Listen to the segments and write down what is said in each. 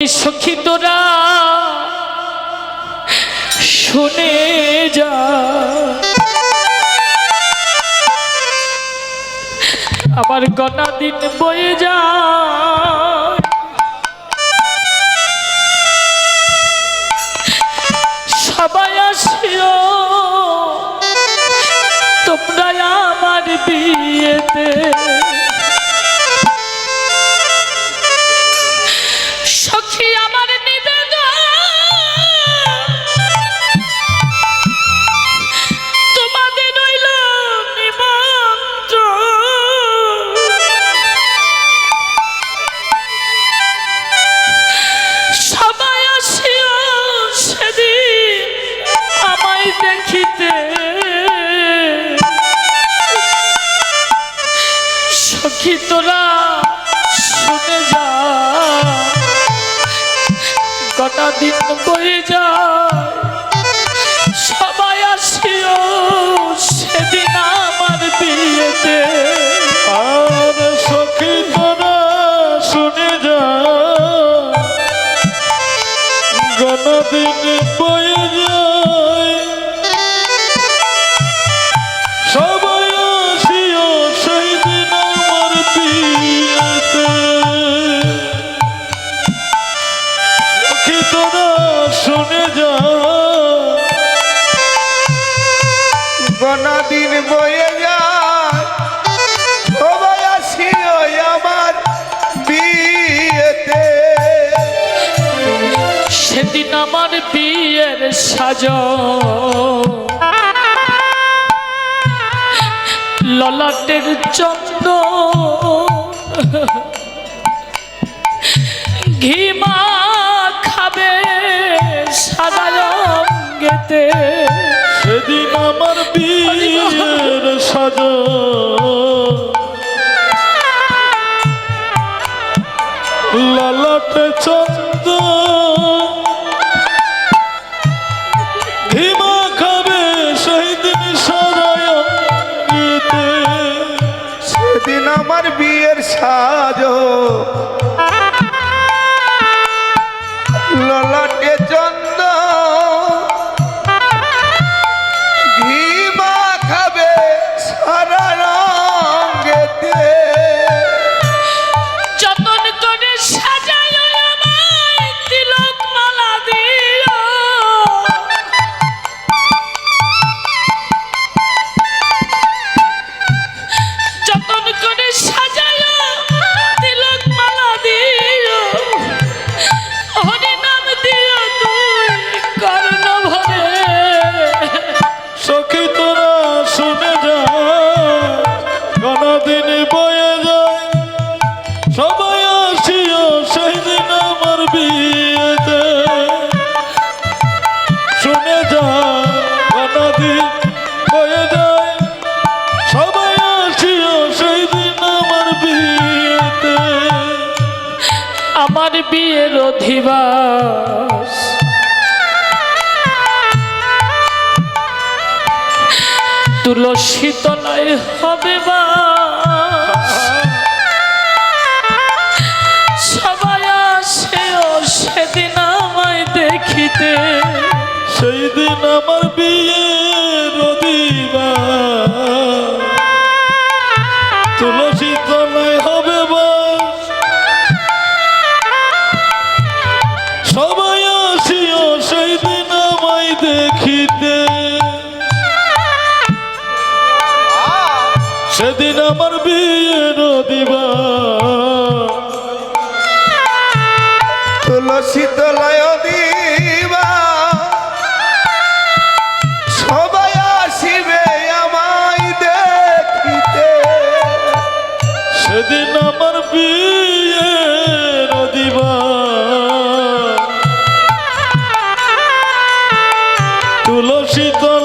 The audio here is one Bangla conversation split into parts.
সখী তোরা শুনে যা। আমার গনা দিন বয়ে যা সবাই আসিও তোমরা আমার বিয়েতে। সাজ। ললাটের চন্দ। ঘিমা খাবে সাদা রঙ্গেতে সেদিন আমার বীর সাজ। ললাটে চন্দ সাজো। ললাটে চন্দ। ঘি খাবে সারা বিয়ের অধিবাস। তুলসী তলায় হবে বা সবাই আসে ও সেদিন আমায় দেখিতে। সেই দিন আমার বিয়ের অধিবাস। তুলসী তলায় শীতলয় দিবা। সবাই আসিবে আমায় দেখিতে। সেদিন আমার বিয়ে দিবা তুলসী তো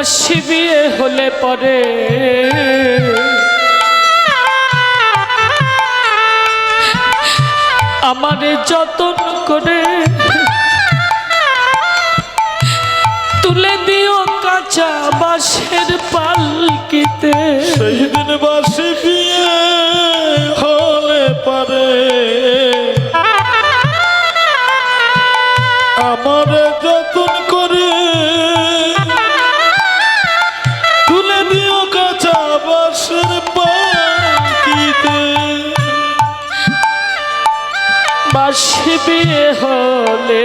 বাসি বিয়ে হলে পরে। আমারে যতন করে তুলে দিও কাঁচা বাঁশের পালকিতে। সেই দিন বাসি বিয়ে বাসি বিয়ে হলে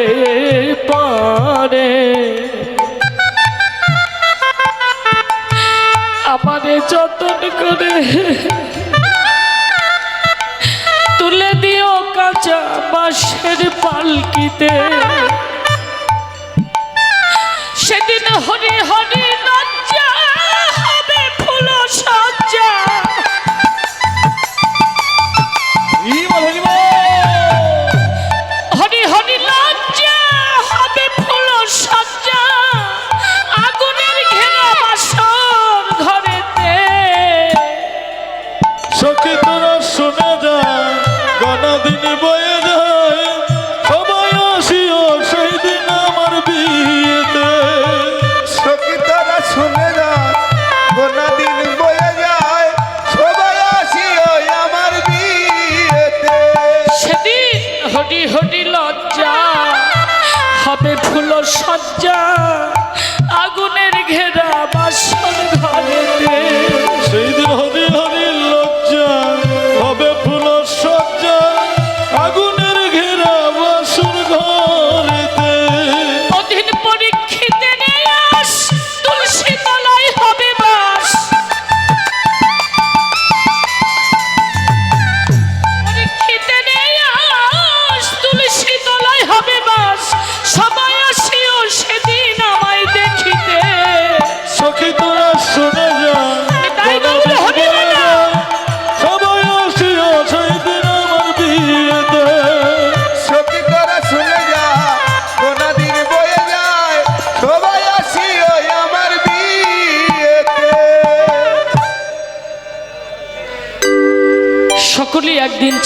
পরে। আমারে যতন করে তুলে দিও কাঁচা বাঁশের পালকিতে। সেদিন হরি হরি দিন বয়ে যায় সবাই আসিও সেই দিন আমার বিয়েতে। সখী তারা শুনে যা গোনা দিন বয়ে যায় সবাই আসিও আমার বিয়েতে। সেদিন হরি হরি লজ্জা হবে ফুল সজ্জা।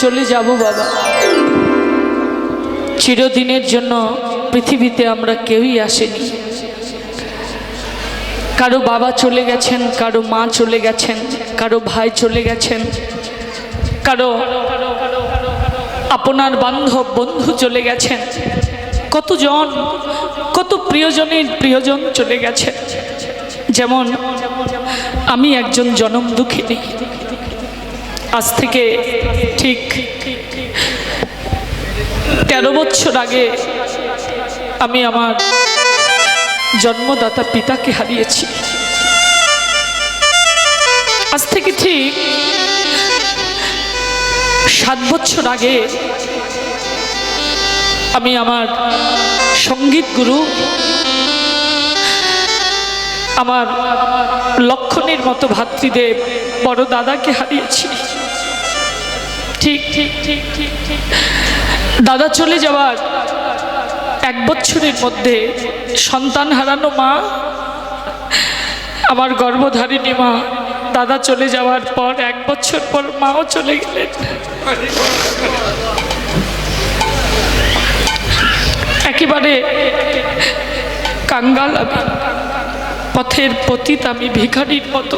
চলে যাব বাবা। চিরদিনের জন্য পৃথিবীতে আমরা কেউই আসেনি। কারও বাবা চলে গেছেন, কারও মা চলে গেছেন, কারও ভাই চলে গেছেন, কারও আপনার বান্ধব, বন্ধু চলে গেছেন, কতজন, কত প্রিয়জনের প্রিয়জন চলে গেছেন যেমন আমি একজন জনম দুঃখিনী। আজ থেকে ঠিক তেরো বছর আগে আমি আমার জন্মদাতা পিতাকে হারিয়েছি। আজ থেকে ঠিক সাত বছর আগে আমি আমার সংগীত গুরু আমার লক্ষণের মতো ভাতৃদেব বড় দাদাকে হারিয়েছি। ঠিক ঠিক ঠিক ঠিক ঠিক। দাদা চলে যাওয়ার এক বছরের মধ্যে সন্তান হারানো মা, আমার গর্ভধারিণী মা, দাদা চলে যাওয়ার পর এক বছর পর মাও চলে গেলেন। একেবারে কাঙ্গাল পথের পতিত আমি ভিখারির মতো।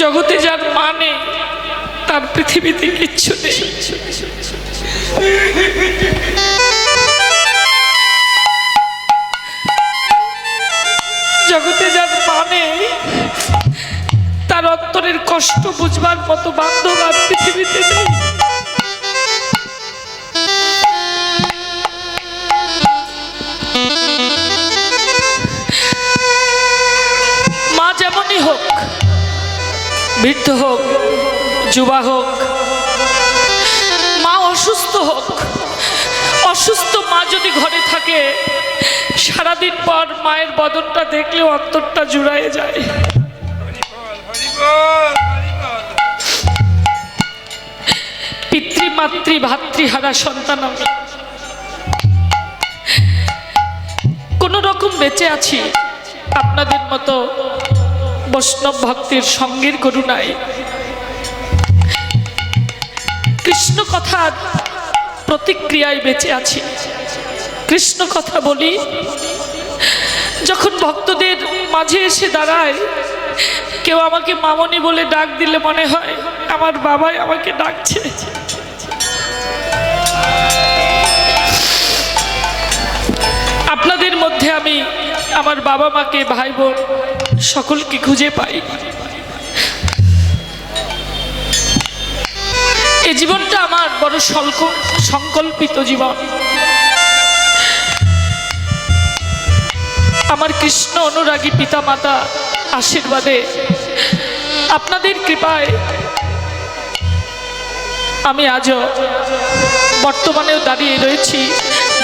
জগতে যার মা নেই তার পৃথিবীতে কিচ্ছু নেই। জগতে যার মা নেই, তার অন্তরের কষ্ট বুঝবার মতো বান্ধব আর পৃথিবীতে নেই। মা যেমনই হোক, বৃদ্ধ হোক যুবা হোক, মা অসুস্থ হোক, অসুস্থ মা যদি ঘরে থাকে, সারাদিন পর মায়ের বদনটা দেখলেও অন্তরটা জুড়ায় যায়। পিতৃমাতৃ, ভাতৃহারা, সন্তান আমি কোন রকম বেঁচে আছি, আপনাদের মতো বৈষ্ণব ভক্তির সঙ্গের করুণায় কৃষ্ণ কথার প্রতিক্রিয়ায় বেঁচে আছি। কৃষ্ণ কথা বলি, যখন ভক্তদের মাঝে এসে দাঁড়ায়, কেউ আমাকে মামনি বলে ডাক দিলে মনে হয় আমার বাবাই আমাকে ডাকছে। আপনাদের মধ্যে আমি আমার বাবা মাকে ভাই বোন সকলকে খুঁজে পাই। এই জীবনটা আমার বড় সল্ক- সংকল্পিত জীবন। আমার কৃষ্ণ অনুরাগী পিতা মাতা আশীর্বাদে আপনাদের কৃপায় আমি আজও বর্তমানেও দাঁড়িয়ে রয়েছি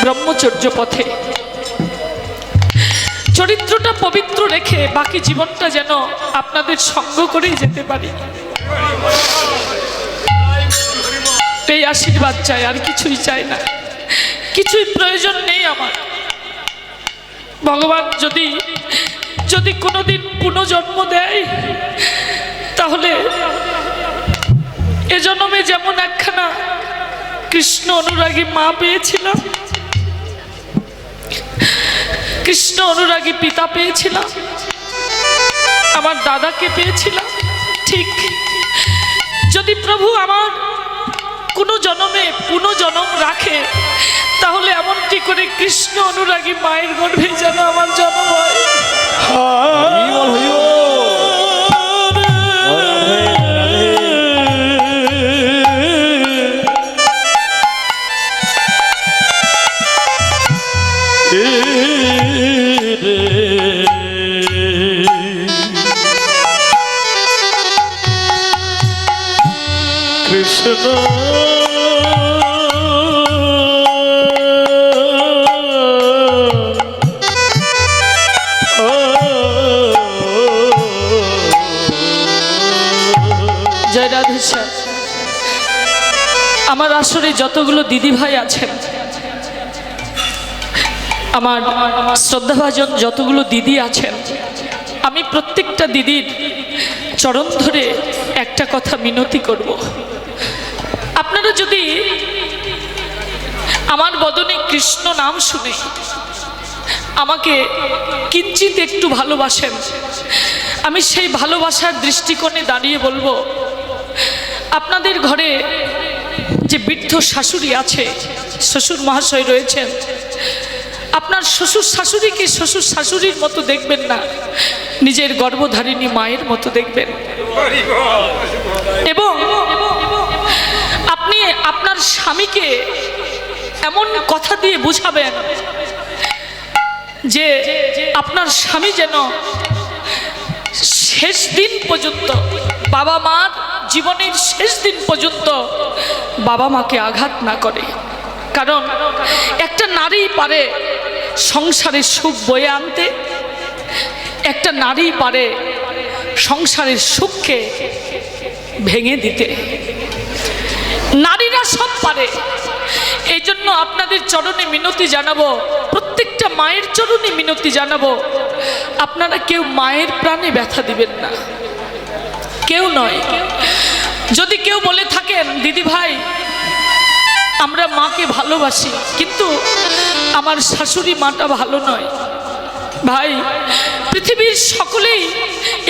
ব্রহ্মচর্য পথে। চরিত্রটা পবিত্র রেখে বাকি জীবনটা যেন আপনাদের সঙ্গ করেই যেতে পারি। এই আশীর্বাদ চাই, আর কিছুই চাই না। কিছুই প্রয়োজন নেই আমার। ভগবান যদি যদি কোনোদিন পুনর্জন্ম দেয়, তাহলে এ জন্মে যেমন একখানা কৃষ্ণ অনুরাগী মা পেয়েছিলাম, কৃষ্ণ অনুরাগী পিতা পেয়েছিলাম, আমার দাদাকে পেয়েছিলাম, ঠিক। যদি প্রভু আমার কোনো জনমে পুনঃজনম রাখে, তাহলে এমনটি করে কৃষ্ণ অনুরাগী মায়ের গর্ভে যেন আমার জন্ম হয়। কৃষ্ণ শ্যাম। আমার আসরে যতগুলো দিদি ভাই আছেন আমার শ্রদ্ধাভাজন যতগুলো দিদি আছেন আমি প্রত্যেকটা দিদির চরণ ধরে একটা কথা মিনতি করব আপনারা যদি আমার বদনে কৃষ্ণ নাম শুনে আমাকে কিঞ্চিত একটু ভালোবাসেন, আমি সেই ভালোবাসার দৃষ্টিকোণে দাঁড়িয়ে বলব আপনাদের ঘরে যে বৃদ্ধ শাশুড়ি আছে, শ্বশুর মহাশয় রয়েছেন, আপনার শ্বশুর শাশুড়িকে শ্বশুর শাশুড়ির মতো দেখবেন না, নিজের গর্ভধারিণী মায়ের মতো দেখবেন। এবং আপনি আপনার স্বামীকে এমন কথা দিয়ে বুঝাবেন যে আপনার স্বামী যেন শেষ দিন পর্যন্ত বাবা মার জীবনের শেষ দিন পর্যন্ত বাবা মাকে আঘাত না করে। কারণ একটা নারী পারে সংসারের সুখ বয়ে আনতে, একটা নারী পারে সংসারের সুখকে ভেঙে দিতে। নারীরা সব পারে। এই জন্য আপনাদের চরণে মিনতি জানাব, প্রত্যেকটা মায়ের চরণে মিনতি জানাব, আপনারা কেউ মায়ের প্রাণে ব্যথা দিবেন না। কেউ নয়। যদি কেউ বলে থাকেন, দিদি ভাই, আমরা মাকে ভালোবাসি, কিন্তু আমার শাশুড়ি মাটা ভালো নয়। ভাই, পৃথিবীর সকলেই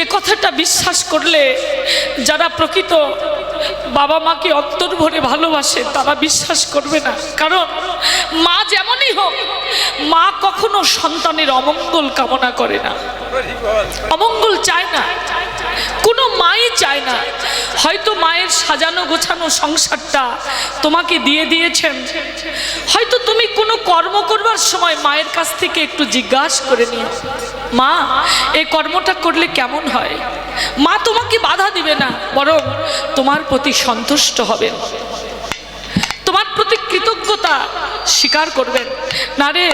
এ কথাটা বিশ্বাস করলে যারা প্রকৃত বাবা মাকে অন্তর ভরে ভালোবাসে, তারা বিশ্বাস করবে না। কারণ মা যেমনই হোক, মা কখনো সন্তানের অমঙ্গল কামনা করে না। অমঙ্গল চায় না। কোনো মাই চায় না। হয়তো মায়ের সাজানো গোছানো সংসারটা তোমাকে দিয়ে দিয়েছেন। হয়তো তুমি কোনো কর্ম করবার সময় মায়ের কাছ থেকে একটু জিজ্ঞাসা করে নিও। মা এই কর্মটা করলে কেমন হয়? মা তোমাকে বাধা দিবে না, বরং তোমার প্রতি সন্তুষ্ট হবে। তোমার প্রতি কৃতজ্ঞতা স্বীকার করবেন। না রে,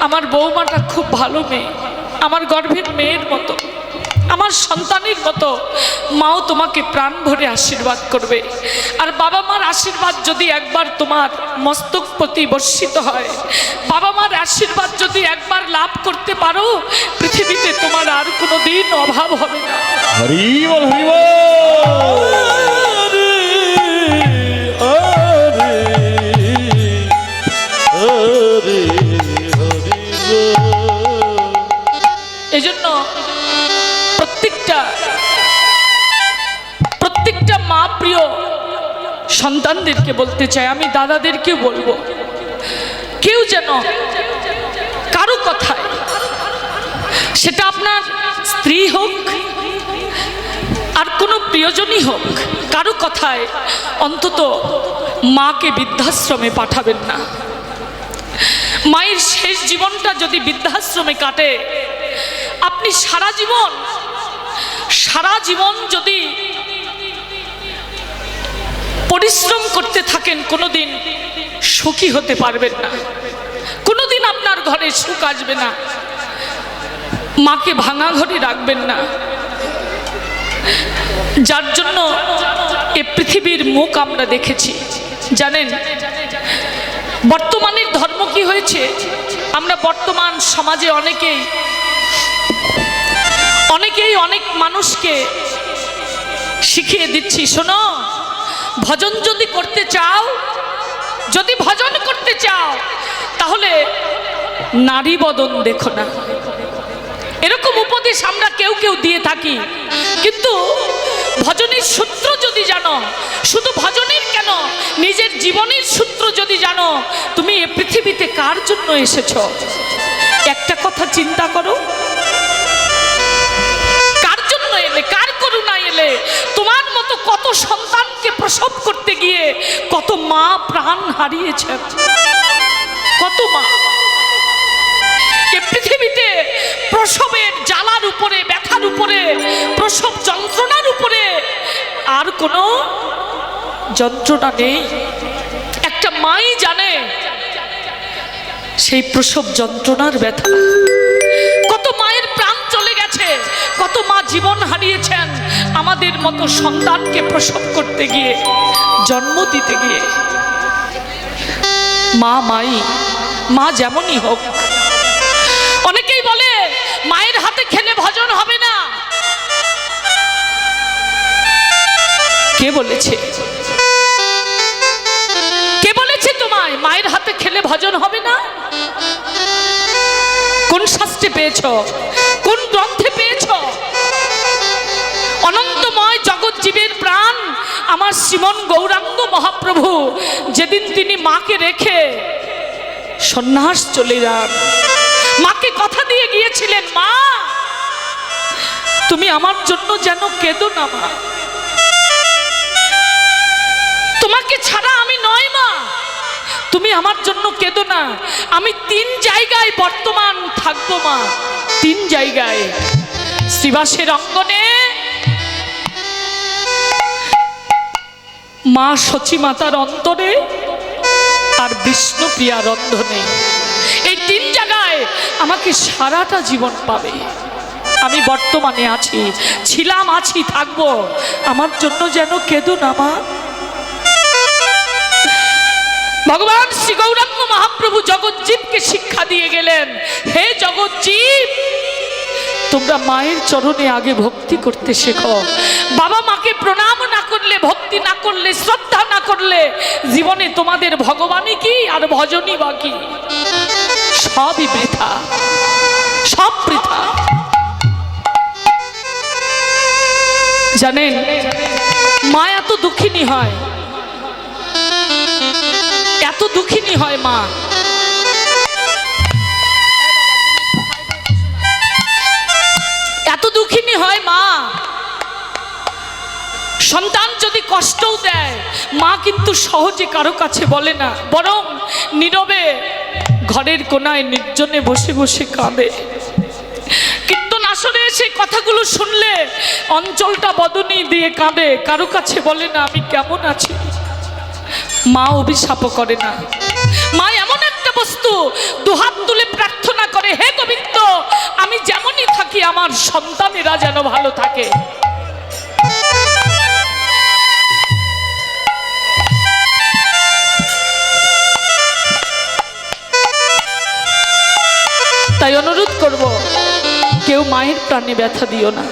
আমার বৌমাটা খুব ভালো মেয়ে। আমার গর্ভের মেয়ের মতো। আমার সন্তানের মতো। মাও তোমাকে প্রাণ ভরে আশীর্বাদ করবে। আর বাবা মার আশীর্বাদ যদি একবার তোমার মস্তক প্রতি বর্ষিত হয়, বাবা মার আশীর্বাদ যদি একবার লাভ করতে পারো, পৃথিবীতে তোমার আর কোনো দিন অভাব হবে না। হরি বল। সন্তানদেরকে বলতে চাই, আমি দাদাদেরকে বলব, কেউ যেন কারও কথায় সেটা আপনার স্ত্রী হোক আর কোনো প্রিয়জনই হোক, কারও কথায় অন্তত মাকে বৃদ্ধাশ্রমে পাঠাবেন না। মায়ের শেষ জীবনটা যদি বৃদ্ধাশ্রমে কাটে, আপনি সারা জীবন সারা জীবন যদি পরিশ্রম করতে থাকেন, কোনোদিন সুখী হতে পারবেন না। কোনোদিন আপনার ঘরে সুখ আসবে না। মাকে ভাঙা ঘরে রাখবেন না। যার জন্য এ পৃথিবীর মুখ আমরা দেখেছি। জানেন, বর্তমানের ধর্ম কি হয়েছে? আমরা বর্তমান সমাজে অনেকেই অনেকেই অনেক মানুষকে শিখিয়ে দিচ্ছি। শোনো ভজন যদি করতে চাও, যদি ভজন করতে চাও, তাহলে নারী বদন দেখো না। এরকম উপদেশ আমরা কেউ কেউ দিয়ে থাকি। কিন্তু ভজনের সূত্র যদি জানো, শুধু ভজনের কেন, নিজের জীবনের সূত্র যদি জানো, তুমি এ পৃথিবীতে কার জন্য এসেছ? একটা কথা চিন্তা করো কত মা প্রাণ হারিয়েছে কত মা। পৃথিবীতে প্রসবের জ্বালার উপরে, ব্যথার উপরে, প্রসব যন্ত্রণার উপরে আর কোনো যন্ত্রণা নেই। একটা মাই জানে, সেই প্রসব যন্ত্রণার ব্যথা। কত মা জীবন হারিয়েছেন আমাদের মতো সন্তানকে প্রসব করতে গিয়ে, জন্ম দিতে গিয়ে। মা, মাই, মা যেমনই হোক, অনেকেই বলে, মায়ের হাতে খেলে ভজন হবে না। কে বলেছে? কে বলেছে তোমায়, মায়ের হাতে খেলে ভজন হবে না? কোন শাস্ত্রে পেয়েছ? কোন গ্রন্থে পেয়েছ? অনন্তময় জগৎ জীবের প্রাণ আমার শ্রীমন গৌরাঙ্গ মহাপ্রভু যেদিন তিনি মাকে রেখে সন্ন্যাস চলে যান। মাকে কথা দিয়ে গিয়েছিলেন, মা, তুমি আমার জন্য যেন কেঁদো না, মা। তোমাকে ছাড়া আমি নয়, মা। তুমি আমার জন্য কেঁদো না। আমি তিন জায়গায় বর্তমান থাকব, মা। তিন জায়গায় শ্রীবাসের অঙ্গনে মা সচী মাতার অন্তরে আর বিষ্ণুপ্রিয়া রন্ধনে এই তিন জায়গায় আমাকে সারাটা জীবন পাবে। আমি বর্তমানে আছি, ছিলাম, আছি, থাকব। আমার জন্য যেন কেঁদো না, মা। ভগবান শ্রী গৌরাঙ্গ মহাপ্রভু জগজ্জীবকে শিক্ষা দিয়ে গেলেন, হে জগজ্জীব তোমরা মায়ের চরণে আগে ভক্তি করতে শেখো। বাবা মাকে প্রণাম না করলে, ভক্তি না করলে, শ্রদ্ধা না করলে জীবনে তোমাদের ভগবানই কি আর ভজনই বা বাকি সবই বৃথা, সব বৃথা। জানেন মা এত দুঃখিনী হয়। এত দুঃখিনী হয় মা। মা। সন্তান যদি কষ্টও দেয়, মা কিন্তু সহজে কারও কাছে বলে না। বরং নীরবে ঘরের কোনায় নির্জনে বসে বসে কাঁদে। কীর্তন আসরে এসে কথাগুলো শুনলে অঞ্চলটা বদনি দিয়ে কাঁদে। কারও কাছে বলে না, আমি কেমন আছি? মা অভিশাপও করে না। মা, এমন একটা বস্তু দুহাত তুলে প্রার্থনা করে, হে গোবিন্দ, আমি যেমনই থাকি, আমার সন্তানেরা যেন ভালো থাকে। তাই অনুরোধ করব, কেউ মায়ের প্রাণে ব্যথা দিও না।